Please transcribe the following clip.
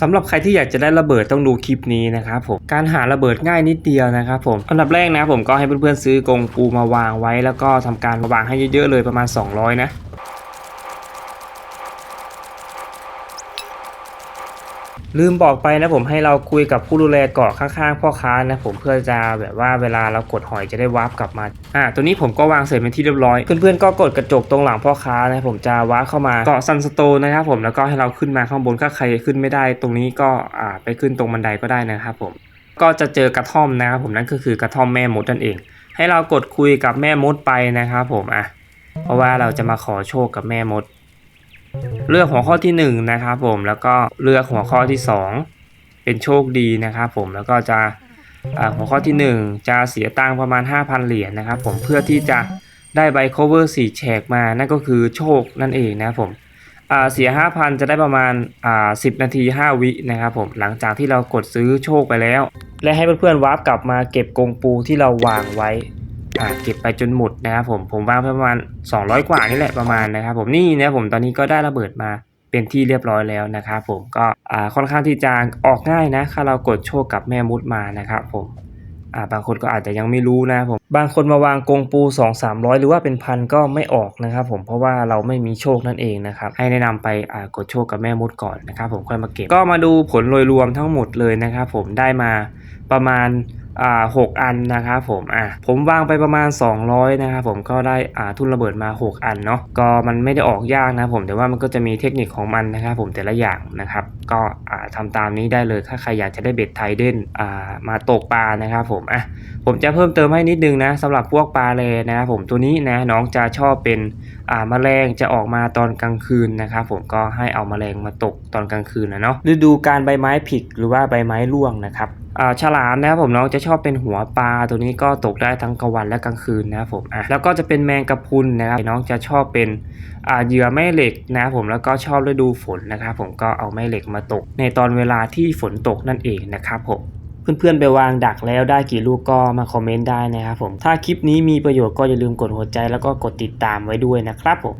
สำหรับใครที่อยากจะได้ระเบิดต้องดูคลิปนี้นะครับผมการหาระเบิดง่ายนิดเดียวนะครับผมอันดับแรกนะผมก็ให้เพื่อนๆซื้อกงปูมาวางไว้ แล้วก็ทำการวางให้เยอะๆเลยประมาณ 200 นะ ลืมบอกไปนะผมให้เราคุยกับผู้ดูแลเกาะข้างๆพ่อค้านะผมเพื่อจะแบบว่าเวลาเรากดหอยจะได้วาร์ปกลับมาอ่าตัวนี้ผมก็วางเสร็จเป็นที่เรียบร้อย เพื่อนๆก็กดกระจกตรงหลังพ่อค้านะผมจะวาร์ปเข้ามาเกาะซันสโตนนะครับผมแล้วก็ให้เราขึ้นมาข้างบนถ้าใครขึ้นไม่ได้ ตรงนี้ก็อ่าไปขึ้นตรงบันไดก็ได้นะครับผมก็จะเจอกระท่อมนะครับผมนั่นก็คือกระท่อมแม่มดนั่นเอง ให้เรากดคุยกับแม่มดไปนะครับผมอะเพราะว่าเราจะมาขอโชคกับแม่มด เลือกหัวข้อที่หนึ่งนะครับผมแล้วก็เลือกหัวข้อที่สองเป็นโชคดีนะครับผมแล้วก็จะหัวข้อที่หนึ่งจะเสียตังค์ประมาณ 5,000 เหรียญนะครับผมเพื่อที่จะได้ใบ cover 4แฉกมานั่นก็คือโชคนั่นเองนะครับผมเสีย 5,000 จะได้ประมาณ 10 นาที 5 วินะครับผมหลังจากที่เรากดซื้อโชคไปแล้ว และให้เพื่อนๆวาร์ปกลับมาเก็บกงปูที่เราวางไว้ อ่าเก็บไปจนหมดนะครับผมผมวางประมาณ 200 กว่านี่แหละประมาณนะครับผมนี่นะผมตอนนี้ก็ได้ระเบิดมาเป็นที่เรียบร้อยแล้วนะครับผมก็อ่าค่อนข้างที่จะออกง่ายนะถ้าเรากดโชคกับแม่มุดมานะครับผมอ่าบางคนก็อาจจะยังไม่รู้นะผมบางคนมาวางกงปู 2 300 หรือว่าเป็นพันก็ไม่ออกนะครับผมเพราะว่าเราไม่มีโชคนั่นเองนะครับให้แนะนำไปอ่ากดโชคกับแม่มุดก่อนนะครับผมค่อยมาเก็บก็มาดูผลโดยรวมทั้งหมดเลยนะครับผมได้มาประมาณ อ่าหกอันนะครับผมอะผมวางไปประมาณ 200นะครับผมก็ได้อ่าทุนระเบิดมา 6 อันเนาะก็มันไม่ได้ออกยากนะผมแต่ว่ามันก็จะมีเทคนิคของมันนะครับผมแต่ละอย่างนะครับก็อ่าทำตามนี้ได้เลยถ้าใครอยากจะได้เบ็ดไทเดนอ่ามาตกปลานะครับผมอะผมจะเพิ่มเติมให้นิดนึงนะสำหรับพวกปลาเลนะครับผมตัวนี้นะน้องจะชอบเป็นอ่าแมลงจะออกมาตอนกลางคืนนะครับผมก็ให้เอาแมลงมาตกตอนกลางคืนนะเนาะฤดูการใบไม้ผลิหรือว่าใบไม้ร่วงนะครับ ฉลามนะครับผมน้องจะชอบเป็นหัวปลาตัวนี้ก็ตกได้ทั้งกลางวันและกลางคืนนะครับผมอะแล้วก็จะเป็นแมงกะพรุนนะครับน้องจะชอบเป็นเหยื่อแม่เหล็กนะครับผมแล้วก็ชอบฤดูฝนนะครับผมก็เอาแม่เหล็กมาตก ในตอนเวลาที่ฝนตกนั่นเองนะครับผมเพื่อนๆไปวางดักแล้วได้กี่ลูกก็มาคอมเมนต์ได้นะครับผมถ้าคลิปนี้มีประโยชน์ก็อย่าลืมกดหัวใจแล้วก็กดติดตามไว้ด้วยนะครับผม